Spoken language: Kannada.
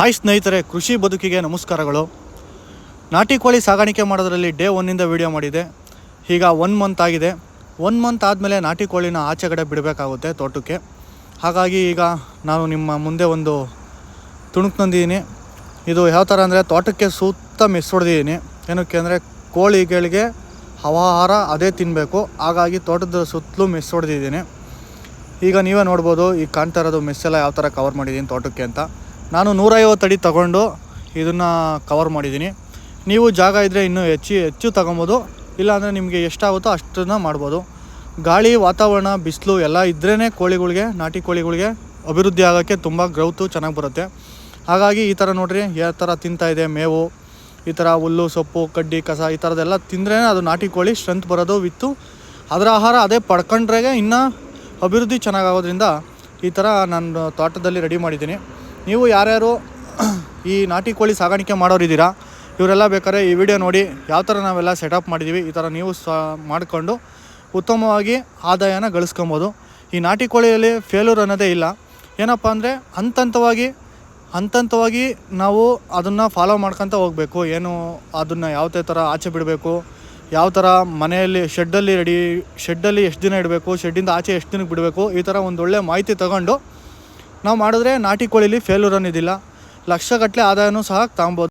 ಹಾಯ್ ಸ್ನೇಹಿತರೆ, ಕೃಷಿ ಬದುಕಿಗೆ ನಮಸ್ಕಾರಗಳು. ನಾಟಿ ಕೋಳಿ ಸಾಗಾಣಿಕೆ ಮಾಡೋದರಲ್ಲಿ ಡೇ ಒನ್ನಿಂದ ವಿಡಿಯೋ ಮಾಡಿದೆ. ಈಗ ಒನ್ ಮಂತ್ ಆಗಿದೆ. ಒನ್ ಮಂತ್ ಆದಮೇಲೆ ನಾಟಿ ಕೋಳಿನ ಆಚೆ ಕಡೆ ಬಿಡಬೇಕಾಗುತ್ತೆ ತೋಟಕ್ಕೆ. ಹಾಗಾಗಿ ಈಗ ನಾನು ನಿಮ್ಮ ಮುಂದೆ ಒಂದು ತುಣುಕು ತಂದಿದ್ದೀನಿ ಇದು ಯಾವ ಥರ ಅಂದರೆ ತೋಟಕ್ಕೆ ಸುತ್ತ ಮಿಸ್ ಹೊಡೆದಿದ್ದೀನಿ ಏನಕ್ಕೆ ಅಂದರೆ ಕೋಳಿಗಳಿಗೆ ಹವಾಹಾರ ಅದೇ ತಿನ್ನಬೇಕು ಹಾಗಾಗಿ ತೋಟದ ಸುತ್ತಲೂ ಮಿಸ್ ಹೊಡೆದಿದ್ದೀನಿ ಈಗ ನೀವೇ ನೋಡ್ಬೋದು ಈಗ ಕಾಣ್ತಾ ಇರೋದು ಮೆಸ್ಸೆಲ್ಲ ಯಾವ ಥರ ಕವರ್ ಮಾಡಿದ್ದೀನಿ ತೋಟಕ್ಕೆ ಅಂತ. ನಾನು ನೂರೈವತ್ತು ಅಡಿ ತಗೊಂಡು ಇದನ್ನು ಕವರ್ ಮಾಡಿದ್ದೀನಿ. ನೀವು ಜಾಗ ಇದ್ದರೆ ಇನ್ನೂ ಹೆಚ್ಚು ಹೆಚ್ಚು ತಗೊಬೋದು. ಇಲ್ಲಾಂದರೆ ನಿಮಗೆ ಎಷ್ಟಾಗುತ್ತೋ ಅಷ್ಟನ್ನು ಮಾಡ್ಬೋದು. ಗಾಳಿ, ವಾತಾವರಣ, ಬಿಸಿಲು ಎಲ್ಲ ಇದ್ರೇ ಕೋಳಿಗಳಿಗೆ, ನಾಟಿ ಕೋಳಿಗಳಿಗೆ ಅಭಿವೃದ್ಧಿ ಆಗೋಕ್ಕೆ ತುಂಬ ಗ್ರೌತು ಚೆನ್ನಾಗಿ ಬರುತ್ತೆ. ಹಾಗಾಗಿ ಈ ಥರ ನೋಡಿರಿ ಯಾವ ಥರ ಇದೆ ಮೇವು, ಈ ಥರ ಹುಲ್ಲು, ಸೊಪ್ಪು, ಕಡ್ಡಿ, ಕಸ ಈ ಥರದ್ದೆಲ್ಲ ತಿಂದ್ರೇ ಅದು ನಾಟಿ ಕೋಳಿ ಸ್ಟ್ರೆಂತ್ ಬರೋದು ವಿತ್ತು. ಅದರ ಆಹಾರ ಅದೇ ಪಡ್ಕೊಂಡ್ರೆ ಇನ್ನೂ ಅಭಿವೃದ್ಧಿ ಚೆನ್ನಾಗಾಗೋದ್ರಿಂದ ಈ ಥರ ನಾನು ತೋಟದಲ್ಲಿ ರೆಡಿ ಮಾಡಿದ್ದೀನಿ. ನೀವು ಯಾರ್ಯಾರು ಈ ನಾಟಿ ಕೋಳಿ ಸಾಗಾಣಿಕೆ ಮಾಡೋರಿದ್ದೀರಾ, ಇವರೆಲ್ಲ ಬೇಕಾದ್ರೆ ಈ ವಿಡಿಯೋ ನೋಡಿ ಯಾವ ಥರ ನಾವೆಲ್ಲ ಸೆಟಪ್ ಮಾಡಿದ್ದೀವಿ, ಈ ಥರ ನೀವು ಸ ಮಾಡಿಕೊಂಡು ಉತ್ತಮವಾಗಿ ಆದಾಯನ ಗಳಿಸ್ಕೊಬೋದು. ಈ ನಾಟಿ ಕೋಳಿಯಲ್ಲಿ ಫೇಲ್ಯೂರ್ ಅನ್ನೋದೇ ಇಲ್ಲ. ಏನಪ್ಪ ಅಂದರೆ ಹಂತ ಹಂತವಾಗಿ ಹಂತ ಹಂತವಾಗಿ ನಾವು ಅದನ್ನು ಫಾಲೋ ಮಾಡ್ಕೊತ ಹೋಗಬೇಕು. ಏನು ಅದನ್ನು ಯಾವುದೇ ಥರ ಆಚೆ ಬಿಡಬೇಕು, ಯಾವ ಥರ ಮನೆಯಲ್ಲಿ ಶೆಡ್ಡಲ್ಲಿ ರೆಡಿ ಶೆಡ್ಡಲ್ಲಿ ಎಷ್ಟು ದಿನ ಇಡಬೇಕು ಶೆಡ್ಡಿಂದ ಆಚೆ ಎಷ್ಟು ದಿನಕ್ಕೆ ಬಿಡಬೇಕು, ಈ ಥರ ಒಂದು ಒಳ್ಳೆ ಮಾಹಿತಿ ತಗೊಂಡು ನಾವು ಮಾಡಿದ್ರೆ ನಾಟಿ ಕೋಳಿಲಿ ಫೇಲ್ಯೂರ್ ಅನ್ನೋದಿಲ್ಲ. ಲಕ್ಷಗಟ್ಟಲೆ ಆದಾಯನೂ ಸಹ ತಗೊಬೋದು